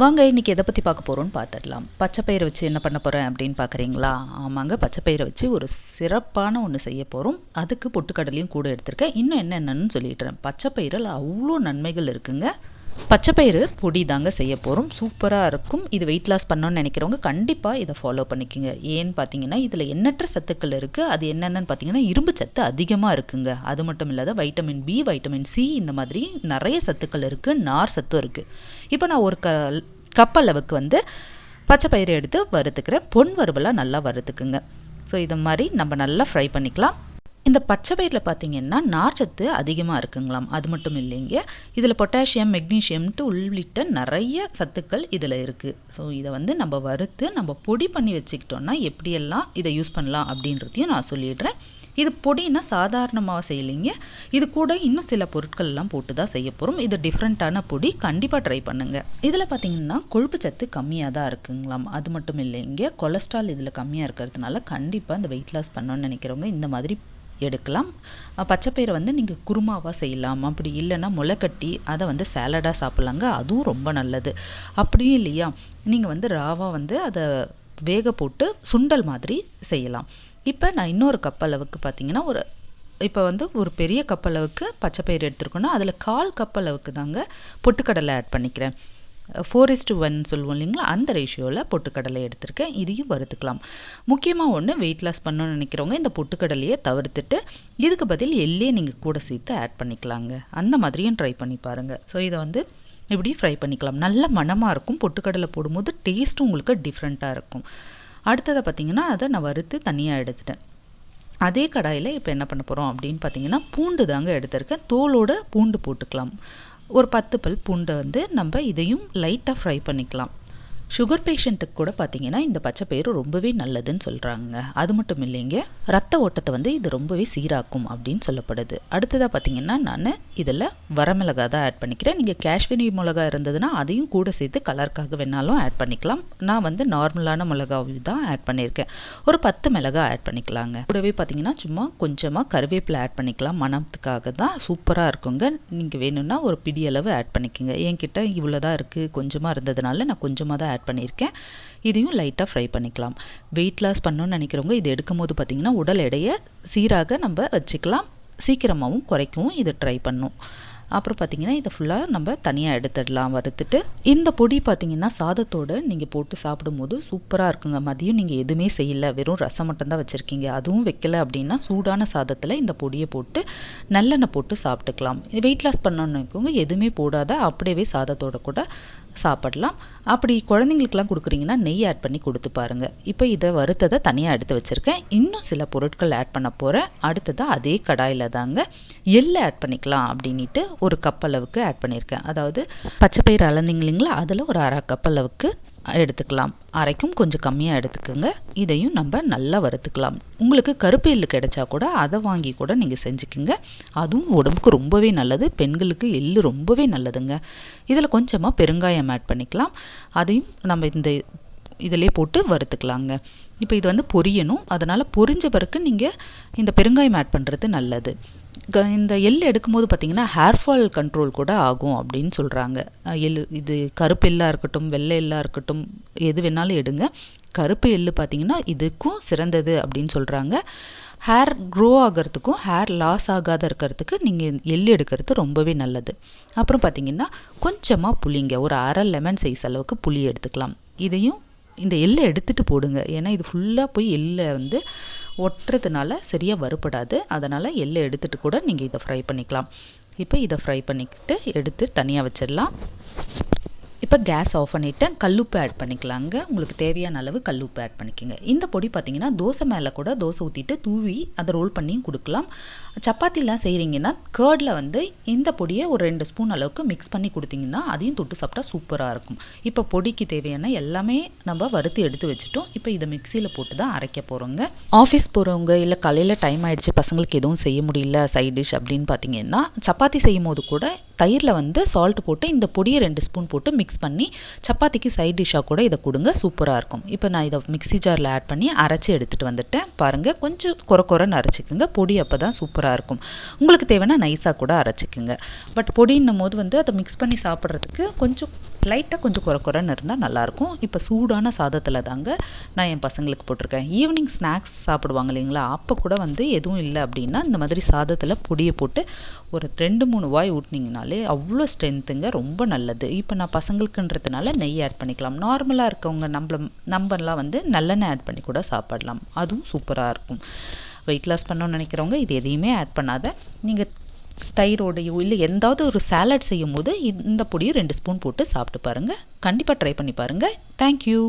வாங்க இன்றைக்கி எதை பற்றி பார்க்க போகிறோம்னு பார்த்துடலாம். பச்சைப்பயிரை வச்சு என்ன பண்ண போகிறேன் அப்படின்னு பார்க்குறீங்களா? ஆமாங்க பச்சைப்பயிரை வச்சு ஒரு சிறப்பான ஒன்று செய்ய போகிறோம் அதுக்கு பொட்டுக்கடலையும் கூட எடுத்திருக்கேன். இன்னும் என்னென்னு சொல்லிடுறேன் பச்சைப்பயிரில் அவ்வளோ நன்மைகள் இருக்குங்க. பச்சைப்பயிறு பொடி தாங்க செய்ய போகிறோம் சூப்பராக இருக்கும். இது வெயிட் லாஸ் பண்ணணும்னு நினைக்கிறவங்க கண்டிப்பாக இதை ஃபாலோ பண்ணிக்கோங்க. ஏன்னு பார்த்தீங்கன்னா இதில் எண்ணற்ற சத்துக்கள் இருக்குது அது என்னென்னு பார்த்தீங்கன்னா இரும்பு சத்து அதிகமாக இருக்குங்க. அது மட்டும் இல்லாத வைட்டமின் பி வைட்டமின் சி இந்த மாதிரி நிறைய சத்துக்கள் இருக்குது நார் சத்தும் இருக்குது இப்போ நான் ஒரு க கப் அளவுக்கு வந்து பச்சை பயிறு எடுத்து வறுத்துக்கிறேன். பொன் வறுவலாக நல்லா வறுத்துக்குங்க. ஸோ இதை மாதிரி நம்ம நல்லா ஃப்ரை பண்ணிக்கலாம். இந்த பச்சை பயிரில் பார்த்தீங்கன்னா நார்ச்சத்து அதிகமாக இருக்குங்களாம். அது மட்டும் இல்லைங்க. இதில் பொட்டாசியம் மெக்னீஷியம்ட்டு உள்ளிட்ட நிறைய சத்துக்கள் இதில் இருக்குது ஸோ இதை வந்து நம்ம வறுத்து நம்ம பொடி பண்ணி வச்சுக்கிட்டோன்னா எப்படியெல்லாம் இதை யூஸ் பண்ணலாம் அப்படின்றதையும் நான் சொல்லிடுறேன். இது பொடினா சாதாரணமாக செய்யலைங்க. இது கூட இன்னும் சில பொருட்கள்லாம் போட்டு தான் செய்ய போகிறோம் இது டிஃப்ரெண்ட்டான பொடி கண்டிப்பாக ட்ரை பண்ணுங்கள் இதில் பார்த்தீங்கன்னா கொழுப்பு சத்து கம்மியாக தான் இருக்குங்களாம். அது மட்டும் இல்லைங்க. கொலஸ்ட்ரால் இதில் கம்மியாக இருக்கிறதுனால கண்டிப்பாக இந்த வெயிட் லாஸ் பண்ணணும்னு நினைக்கிறவங்க இந்த மாதிரி எடுக்கலாம். பச்சைப்பயிரை வந்து நீங்கள் குருமாவாக செய்யலாம். அப்படி இல்லைன்னா முளைக்கட்டி அதை வந்து சேலடாக சாப்பிட்லாங்க. அதுவும் ரொம்ப நல்லது. அப்படியும் இல்லையா? நீங்கள் வந்து ராவாக வந்து அதை வேக போட்டு சுண்டல் மாதிரி செய்யலாம். இப்போ நான் இன்னொரு கப் அளவுக்கு பார்த்தீங்கன்னா ஒரு இப்போ வந்து ஒரு பெரிய கப் அளவுக்கு பச்சைப்பயிறு எடுத்துருக்கோன்னா அதில் கால் கப் அளவுக்கு தாங்க பொட்டுக்கடலை ஆட் பண்ணிக்கிறேன். ஃபோர் இஸ் ஒன் சொல்லுவோம் இல்லைங்களா? அந்த ரேஷியோவில் பொட்டுக்கடலை எடுத்திருக்கேன். இதையும் வறுத்துக்கலாம். முக்கியமாக ஒன்று வெயிட் லாஸ் பண்ணணும்னு நினைக்கிறவங்க இந்த பொட்டுக்கடலையை தவிர்த்துட்டு இதுக்கு பதில் எல்லையே நீங்கள் கூட சேர்த்து ஆட் பண்ணிக்கலாங்க. அந்த மாதிரியும் ட்ரை பண்ணி பாருங்கள் ஸோ இதை வந்து இப்படி ஃப்ரை பண்ணிக்கலாம். நல்ல மணமாக இருக்கும். பொட்டுக்கடலை போடும்போது டேஸ்ட்டும் உங்களுக்கு டிஃப்ரெண்ட்டாக இருக்கும். அடுத்ததை பார்த்திங்கன்னா அதை நான் வறுத்து தனியாக எடுத்துட்டேன். அதே கடாயில் இப்போ என்ன பண்ண போகிறோம் அப்படின்னு பார்த்தீங்கன்னா பூண்டு தாங்க எடுத்திருக்கேன். தோலோட பூண்டு போட்டுக்கலாம். ஒரு பத்து பல் பூண்டை வந்து நம்ம இதையும் லைட்டாக ஃப்ரை பண்ணிக்கலாம். சுகர் பேஷண்ட்டுக்கு கூட பார்த்தீங்கன்னா இந்த பச்சை பயிறு ரொம்பவே நல்லதுன்னு சொல்கிறாங்க அது மட்டும் இல்லைங்க ரத்த ஓட்டத்தை வந்து இது ரொம்பவே சீராக்கும் அப்படின்னு சொல்லப்படுது. அடுத்ததாக பார்த்தீங்கன்னா நான் இதில் வரமிளகா தான் ஆட் பண்ணிக்கிறேன். நீங்கள் காஷ்மீரி மிளகா இருந்ததுன்னா அதையும் கூட சேர்த்து கலருக்காக வேணாலும் ஆட் பண்ணிக்கலாம். நான் வந்து நார்மலான மிளகாவை தான் ஆட் பண்ணியிருக்கேன். ஒரு பத்து மிளகா ஆட் பண்ணிக்கலாங்க. கூடவே பார்த்தீங்கன்னா சும்மா கொஞ்சமாக கருவேப்பிலை ஆட் பண்ணிக்கலாம். மனத்துக்காக தான் சூப்பராக இருக்குங்க. நீங்கள் வேணும்னா ஒரு பிடி அளவு ஆட் பண்ணிக்கோங்க. என்கிட்ட இவ்வளோ தான் இருக்குது கொஞ்சமாக இருந்ததுனால நான் கொஞ்சமாக தான் ஆட் பண்ணியிருக்கேன். இதையும் லைட்டாக ஃப்ரை பண்ணிக்கலாம். வெயிட் லாஸ் பண்ணணும்னு நினைக்கிறவங்க இது எடுக்கும் போது பார்த்திங்கன்னா உடல் எடையை சீராக நம்ம வச்சுக்கலாம். சீக்கிரமாகவும் குறைக்கவும் இதை ட்ரை பண்ணும். அப்புறம் பார்த்திங்கன்னா இதை ஃபுல்லாக நம்ம தனியாக எடுத்துடலாம் வறுத்துட்டு. இந்த பொடி பார்த்திங்கன்னா சாதத்தோடு நீங்கள் போட்டு சாப்பிடும்போது சூப்பராக இருக்குங்க. மதியம் நீங்கள் எதுவுமே செய்யலை. வெறும் ரசம் மட்டும்தான் வச்சுருக்கீங்க. அதுவும் வைக்கல அப்படின்னா சூடான சாதத்தில் இந்த பொடியை போட்டு நல்லெண்ணெய் போட்டு சாப்பிட்டுக்கலாம். வெயிட் லாஸ் பண்ணணுக்கவங்க எதுவுமே போடாத அப்படியே சாதத்தோட கூட சாப்பிடலாம். அப்படி குழந்தைங்களுக்குலாம் கொடுக்குறீங்கன்னா நெய் ஆட் பண்ணி கொடுத்து பாருங்கள் இப்போ இதை வறுத்ததை தனியாக எடுத்து வச்சுருக்கேன். இன்னும் சில பொருட்கள் ஆட் பண்ண போகிறேன் அடுத்ததாக அதே கடாயில் தாங்க எள்ளு ஆட் பண்ணிக்கலாம் அப்படின்ட்டு ஒரு கப் அளவுக்கு ஆட் பண்ணியிருக்கேன். அதாவது பச்சைப்பயிறு அளந்தீங்க இல்லைங்களா அதில் ஒரு அரை கப் அளவுக்கு எடுத்துக்கலாம். அரைக்கும் கொஞ்சம் கம்மியாக எடுத்துக்கோங்க. இதையும் நம்ம நல்லா வறுத்துக்கலாம். உங்களுக்கு கருப்பு எள்ளு கிடைச்சா கூட அதை வாங்கி கூட நீங்கள் செஞ்சுக்கோங்க. அதுவும் உடம்புக்கு ரொம்பவே நல்லது. பெண்களுக்கு எள்ளு ரொம்பவே நல்லதுங்க. இதில் கொஞ்சமாக பெருங்காயம் ஆட் பண்ணிக்கலாம். அதையும் நம்ம இந்த இதிலே போட்டு வறுத்துக்கலாங்க. இப்போ இது வந்து பொரியணும். அதனால் பொரிஞ்ச பிறகு நீங்கள் இந்த பெருங்காயம் ஆட் பண்ணுறது நல்லது. இந்த எள் எடுக்கும்போது பார்த்திங்கன்னா ஹேர் ஃபால் கண்ட்ரோல் கூட ஆகும் அப்படின்னு சொல்கிறாங்க எள் இது கருப்பு எள்ளாக இருக்கட்டும் வெள்ளை எள்ளாக இருக்கட்டும் எது வேணாலும் எடுங்க. கருப்பு எள் பார்த்திங்கன்னா இதுக்கும் சிறந்தது அப்படின்னு சொல்கிறாங்க ஹேர் க்ரோ ஆகிறதுக்கும் ஹேர் லாஸ் ஆகாத இருக்கிறதுக்கு நீங்கள் எள் எடுக்கிறது ரொம்பவே நல்லது. அப்புறம் பார்த்திங்கன்னா கொஞ்சமாக புளிங்க ஒரு அரை லெமன் சைஸ் அளவுக்கு புளி எடுத்துக்கலாம். இதையும் இந்த எள்ளை எடுத்துகிட்டு போடுங்க. ஏன்னா இது ஃபுல்லாக போய் எள்ளை வந்து ஒட்டுறதுனால சரியாக வறுபடாது. அதனால் எள்ளை எடுத்துகிட்டு கூட நீங்கள் இதை ஃப்ரை பண்ணிக்கலாம். இப்போ இதை ஃப்ரை பண்ணிக்கிட்டு எடுத்து தனியாக வச்சிடலாம். இப்போ கேஸ் ஆஃப் பண்ணிவிட்டேன் கல்லுப்பு ஆட் பண்ணிக்கலாங்க உங்களுக்கு தேவையான அளவு கல்லுப்பு ஆட் பண்ணிக்கோங்க. இந்த பொடி பார்த்தீங்கன்னா தோசை மேலே கூட தோசை ஊற்றிட்டு தூவி அதை ரோல் பண்ணியும் கொடுக்கலாம். சப்பாத்திலாம் செய்கிறீங்கன்னா கேர்டில் வந்து இந்த பொடியை ஒரு ரெண்டு ஸ்பூன் அளவுக்கு மிக்ஸ் பண்ணி கொடுத்தீங்கன்னா அதையும் தொட்டு சாப்பிட்டா சூப்பராக இருக்கும். இப்போ பொடிக்கு தேவையான எல்லாமே நம்ம வறுத்து எடுத்து வச்சுட்டோம். இப்போ இதை மிக்சியில் போட்டு தான் அரைக்க போகிறோங்க ஆஃபீஸ் போகிறவங்க இல்லை காலையில் டைம் ஆகிடுச்சு பசங்களுக்கு எதுவும் செய்ய முடியல சைட் டிஷ் அப்படின்னு பார்த்தீங்கன்னா சப்பாத்தி செய்யும் போது கூட தயிரில் வந்து சால்ட் போட்டு இந்த பொடியை ரெண்டு ஸ்பூன் போட்டு மிக்ஸ் பண்ணி சப்பாத்திக்கு சைட் டிஷ்ஷாக கூட இதை கொடுங்க சூப்பராக இருக்கும். இப்போ நான் இதை மிக்ஸி ஜாரில் ஆட் பண்ணி அரைச்சி எடுத்துகிட்டு வந்துட்டேன். பாருங்கள் கொஞ்சம் குறை குறைன்னு அரைச்சிக்கோங்க. பொடி அப்போ தான் சூப்பராக இருக்கும். உங்களுக்கு தேவைன்னா நைஸாக கூட அரைச்சிக்கோங்க. பட் பொடின்னும் போது வந்து அதை மிக்ஸ் பண்ணி சாப்பிட்றதுக்கு கொஞ்சம் லைட்டாக கொஞ்சம் குறை குறைன்னு இருந்தால் நல்லாயிருக்கும் இப்போ சூடான சாதத்தில் தாங்க நான் என் பசங்களுக்கு போட்டிருக்கேன். ஈவினிங் ஸ்நாக்ஸ் சாப்பிடுவாங்க இல்லைங்களா? அப்போ கூட வந்து எதுவும் இல்லை அப்படின்னா இந்த மாதிரி சாதத்தில் பொடியை போட்டு ஒரு ரெண்டு மூணு வாய் பண்ணிங்கனாலே அவ்வளோ ஸ்ட்ரென்த்துங்க ரொம்ப நல்லது. இப்போ நான் பசங்களுக்குன்றதுனால நெய் ஆட் பண்ணிக்கலாம். நார்மலாக இருக்கவங்க நம்மள நம்மலாம் வந்து நல்லெண்ணெய் ஆட் பண்ணி கூட சாப்பிடலாம். அதுவும் சூப்பராக இருக்கும். வெயிட் லாஸ் பண்ணணும்னு நினைக்கிறவங்க இது எதையுமே ஆட் பண்ணாத. நீங்கள் தயிரோடையோ இல்லை எந்தாவது ஒரு சாலட் செய்யும் போது இந்த பொடியும் ரெண்டு ஸ்பூன் போட்டு சாப்பிட்டு பாருங்கள் கண்டிப்பாக ட்ரை பண்ணி பாருங்கள் தேங்க்யூ